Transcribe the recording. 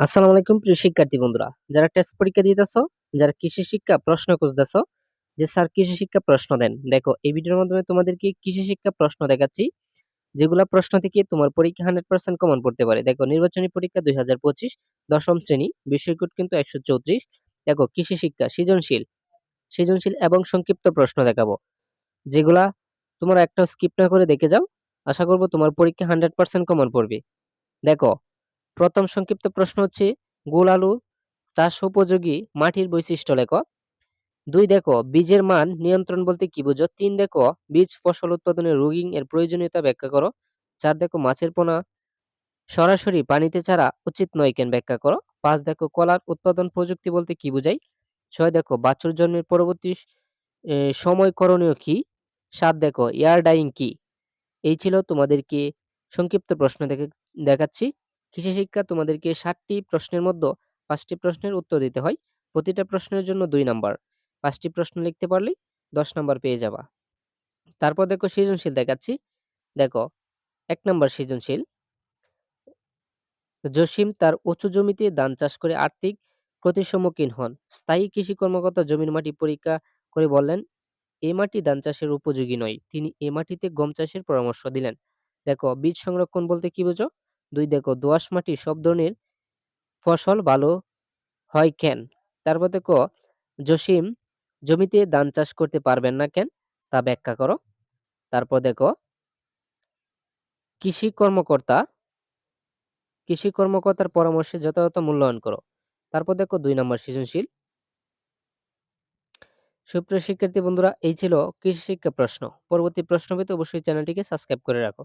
আসসালামু আলাইকুম, প্রিয় শিক্ষার্থী বন্ধুরা। যারা টেস্ট পরীক্ষা দিতেছো, যারা কৃষি শিক্ষা প্রশ্ন খুঁজতেছো, যে স্যার কৃষি শিক্ষা প্রশ্ন দেন। দেখো, এই ভিডিওর মাধ্যমে তোমাদেরকে কৃষি শিক্ষা প্রশ্ন দেখাচ্ছি, যেগুলা প্রশ্ন থেকে তোমার পরীক্ষা হান্ড্রেড পার্সেন্ট কমন পড়তে পারে। দেখো, নির্বাচনী পরীক্ষা দুই হাজার পঁচিশ, দশম শ্রেণি বিষয়কোড কিন্তু একশো চৌত্রিশ। দেখো, কৃষি শিক্ষা সৃজনশীল সৃজনশীল এবং সংক্ষিপ্ত প্রশ্ন দেখাবো। যেগুলা তোমরা একটা স্কিপ না করে দেখে যাও। আশা করব তোমার পরীক্ষা হান্ড্রেড পার্সেন্ট কমন পড়বে। দেখো প্রথম সংক্ষিপ্ত প্রশ্ন হচ্ছে, গোল আলু চাষ উপযোগী মাটির বৈশিষ্ট্য লেখ। দুই দেখো, বীজের মান নিয়ন্ত্রণ বলতে কি বুঝো? তিন দেখো, বীজ ফসল উৎপাদনের রোগিং এর প্রয়োজনীয়তা ব্যাখ্যা করো। চার দেখো, মাছের পোনা সরাসরি পানিতে ছাড়া উচিত নয় কেন ব্যাখ্যা করো। পাঁচ দেখো, কলার উৎপাদন প্রযুক্তি বলতে কি বোঝায় ছয় দেখো, বাছুর জন্মের পরবর্তী সময় করণীয় কি? সাত দেখো, এয়ার ডাইং কি? এই ছিল তোমাদেরকে সংক্ষিপ্ত প্রশ্ন দেখে, দেখাচ্ছি। কৃষি শিক্ষা তোমাদেরকে ষাটটি প্রশ্নের মধ্যে পাঁচটি প্রশ্নের উত্তর দিতে হয়। প্রতিটা প্রশ্নের জন্য দুই নাম্বার। পাঁচটি প্রশ্ন লিখতে পারলে দশ নাম্বার পেয়ে যাবা। তারপর দেখো সৃজনশীল দেখাচ্ছি। দেখো, এক নাম্বার সৃজনশীল। জসিম তার উঁচু জমিতে ধান চাষ করে আর্থিক ক্ষতির সম্মুখীন হন। স্থায়ী কৃষি কর্মকর্তা জমির মাটি পরীক্ষা করে বললেন, এ মাটি ধান চাষের উপযোগী নয়। তিনি এ মাটিতে গম চাষের পরামর্শ দিলেন। দেখো, বীজ সংরক্ষণ বলতে কি বুঝো? দুই দেখো, দোআঁশ মাটি সব ধরনের ফসল ভালো হয় কেন? তারপর দেখো, জসিম জমিতে ধান চাষ করতে পারবেন না কেন? তা ব্যাখ্যা করো। তারপর দেখো, কৃষি কর্মকর্তা, কৃষি কর্মকর্তার পরামর্শে যথাযথ মূল্যায়ন করো। তারপর দেখো, দুই নম্বর সৃজনশীল। সুপ্রিয় শিক্ষার্থী বন্ধুরা, এই ছিল কৃষি শিক্ষা প্রশ্ন। পরবর্তী প্রশ্ন পেতে অবশ্যই চ্যানেলটিকে সাবস্ক্রাইব করে রাখো।